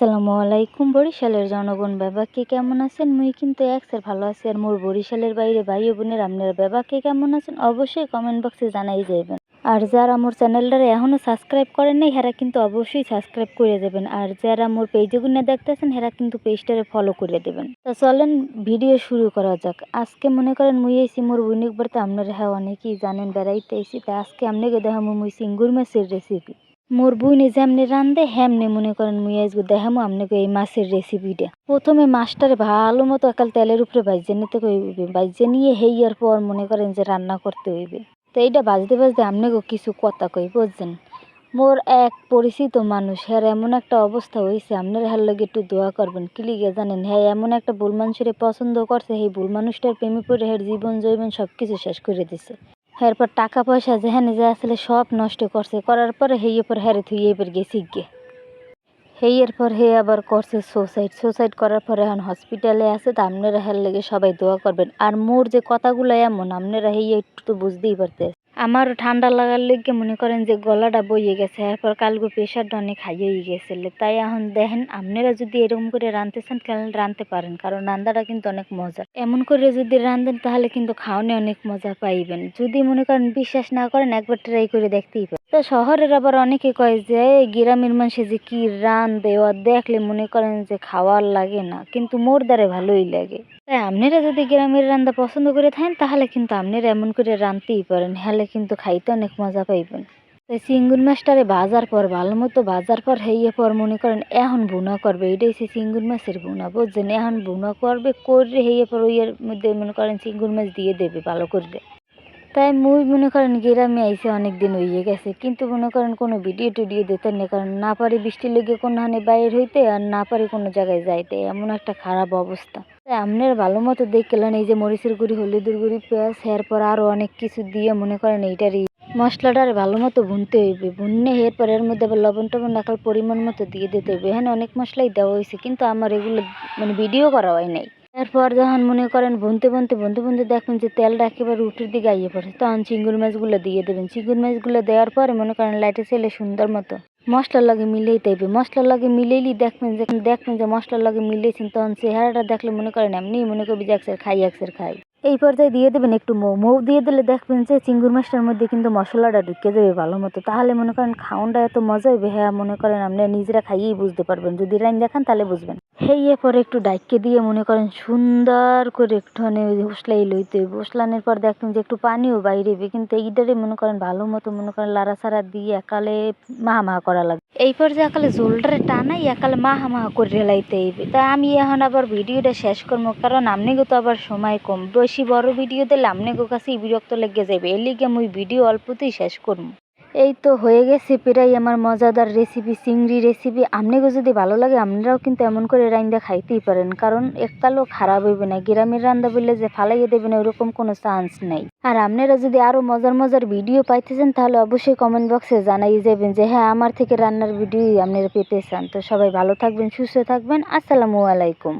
আসসালামু আলাইকুম বরিশালের জনগণ বাবাকে কেমন আছেন? মুই কিন্তু একসের ভালো আছি আর মোর বরিশালের বাইরে ভাই বোনের আপনারা বাবাকে কেমন আছেন? অবশ্যই কমেন্ট বক্সে জানাই যাবেন। আর যারা মোর চ্যানেলটারে এখনও সাবস্ক্রাইব করেন নাই, হেরা কিন্তু অবশ্যই সাবস্ক্রাইব করে দেবেন। আর যারা মোর পেজে গুনে দেখতেছেন, হেরা কিন্তু পেজটারে ফলো করে দেবেন। তো চলেন ভিডিও শুরু করা যাক। আজকে মনে করেন মুই এসি মোর বৈনিক বাড়িতে আপনারা হ্যাঁ অনেকেই জানেন, বেড়াইতে এসি তা আজকে আপনাকে দেখামো মুই সিঙ্গুর মাছের রেসিপি মোর বুইনে যেমনি রান্ধে হেমনি মনে করেন মুই আজকে দেখামো আপনাকে এই মাছের রেসিপিটা প্রথমে মাছটারে ভালো মতো একাল তেলের উপরে ভাজতে নিতে হইবে ভাজতে নিয়ে হেইয়ার পর মনে করেন যে রান্না করতে হইবে। তো এইটা বাজতে বাজতে আপনাকেও কিছু কথা কই, বুঝছেন? মোর এক পরিচিত মানুষ, হ্যার এমন একটা অবস্থা হয়েছে আপনার হ্যার লগে একটু দোয়া করবেন। কি লিগে জানেন হ্যাঁ এমন একটা ভুল মানুষের পছন্দ করছে, সেই ভুল মানুষটার প্রেমে পড়ে হ্যার জীবন জৈবন সব কিছু শেষ করে দিছে। এরপর টাকা পয়সা যেখানে যে আসলে সব নষ্ট করছে, করার পরে হেয়ে পর হেরে থুই এবার গেছি গে হেয়ের পর হে আবার করছে সুসাইড সুসাইড করার পরে এখন হসপিটালে আছে তা আপনারা হের লেগে সবাই দোয়া করবেন। আর মোর যে কথাগুলো এমন, আপনারা হেয়ে একটু তো বুঝতেই পারতে আমারও ঠান্ডা লাগার লেগে মনে করেন যে গলাটা বইয়ে গেছে, এরপর কালকে প্রেশারটা অনেক হাই হয়ে গেছিল। তাই এখন দেখেন, আপনারা যদি এরকম করে রাঁধতে চান, তাহলে রাঁধতে পারেন, কারণ রান্নাটা কিন্তু অনেক মজা এমন করে যদি রাঁধেন, তাহলে কিন্তু খাওয়ানে অনেক মজা পাইবেন। যদি মনে করেন বিশ্বাস না করেন, একবার ট্রাই করে দেখতেই পারেন তো শহরের আবার অনেকে কয় যে গ্রামের মানুষে যে কি রান দেওয়া দেখলে মনে করেন যে খাওয়ার লাগে না, কিন্তু মোর দ্বারে ভালোই লাগে। তাই আপনারা যদি গ্রামের রান্না পছন্দ করে থাকেন, তাহলে কিন্তু আপনারা এমন করে রাঁধতেই পারেন। হলে কিন্তু খাইতে অনেক মজা পাইবেন। তাই চিঙ্গুর মাছটারে ভাজার পর, ভালো মতো ভাজার পর হেয়ে পর মনে করেন এখন ভুনা করবে। এটাই সে চিঙ্গুর মাছের ভুনা, বুঝছেন? এখন ভুনা করবে, করে হেয়ে পর ওইয়ের মধ্যে মনে করেন চিঙ্গুর মাছ দিয়ে দেবে ভালো করে তাই মুই মনে করেন গ্রামে আইসে অনেক দিন হইয়ে গেছে, কিন্তু মনে করেন কোনো ভিডিও টিডিও দিতেন না, কারণ না পারি বৃষ্টির লেগে কোনো হানে বাইর হইতে আর না পারি কোনো জায়গায় যাইতে। এমন একটা খারাপ অবস্থা। আপনার ভালো মতো দেখলেন এই যে মরিচের গুঁড়ি, হলুদের গুঁড়ি, পেঁয়াজ এরপর আরও অনেক কিছু দিয়ে মনে করেন এইটারই মশলাটার ভালো মতো ভুনতে হইবে। ভুননে এরপর এর মধ্যে আবার লবণ টবণ রাখার পরিমাণ মতো দিয়ে দিতে হইবে। এখানে অনেক মশলাই দেওয়া হয়েছে কিন্তু আমার এগুলো মানে ভিডিও করা হয় নাই। এরপর যখন মনে করেন বুনতে বুনতে বুনতে বুনতে দেখবেন যে তেলটা একেবারে উঠের দিকে আইয়ে পড়ে তখন চিংড়ি মাছগুলো দিয়ে দেবেন। চিংড়ি মাছগুলো দেওয়ার পরে মনে করেন লাইটে ছেলে সুন্দর মতো মশলার লাগে মিলেই তাইবে মশলার লাগে মিলেইলি দেখবেন যে দেখবেন যে মশলার লাগে মিলেছেন তখন চেহারাটা দেখলে মনে করেন এমনি মনে করবি যে একসের খাই একসের খাই। এই পর্যায়ে দিয়ে দেবেন একটু মৌ। মৌ দিয়ে দিলে দেখবেন যে চিঙ্গুর মাছটার মধ্যে কিন্তু মশলাটা ঢুকে যাবে ভালো মতো তাহলে মনে করেন খাওয়ানটা এত মজা হইবে হ্যাঁ মনে করেন আপনি নিজেরা খাইয়েই বুঝতে পারবেন। যদি রাইন দেখান তাহলে বুঝবেন। হেয়ে পরে একটু ডাইকে দিয়ে মনে করেন সুন্দর করে একটুখানি উসলাই লইতে হইবে। উসলানোর পর দেখবেন যে একটু পানিও বাইরে হইবে, কিন্তু এইটারে মনে করেন ভালো মতো মনে করেন লাড়া সাড়া দিয়ে একালে মাহা মাহা করা লাগবে এই পর্যায়ে একালে জোলটারে টানাই একালে মাহা মাহা করে রেলাইতে হইবে। তা আমি এখন আবার ভিডিওটা শেষ করব, কারণ আপনিও তো আবার সময় কম। বেশি বড় ভিডিও দিলে আপনাকে কাছে বিরক্ত লেগে যাবে এর লিগে মুই ভিডিও অল্পতেই শেষ করব। এই তো হয়ে গেছে প্রায় আমার মজাদার রেসিপি চিংড়ি রেসিপি আপনাকে যদি ভালো লাগে আপনারাও কিন্তু এমন করে রান্দা খাইতেই পারেন, কারণ এককালও খারাপ হইবে না। গ্রামের রান্দা বললে যে ফালাইয়ে দেবেন ওরকম কোনো চান্স নেই। আর আপনারা যদি আরও মজার মজার ভিডিও পাইতেছেন, তাহলে অবশ্যই কমেন্ট বক্সে জানাই যাবেন যে হ্যাঁ আমার থেকে রান্নার ভিডিও আপনারা পেতে চান তো সবাই ভালো থাকবেন, সুস্থ থাকবেন। আসসালামু আলাইকুম।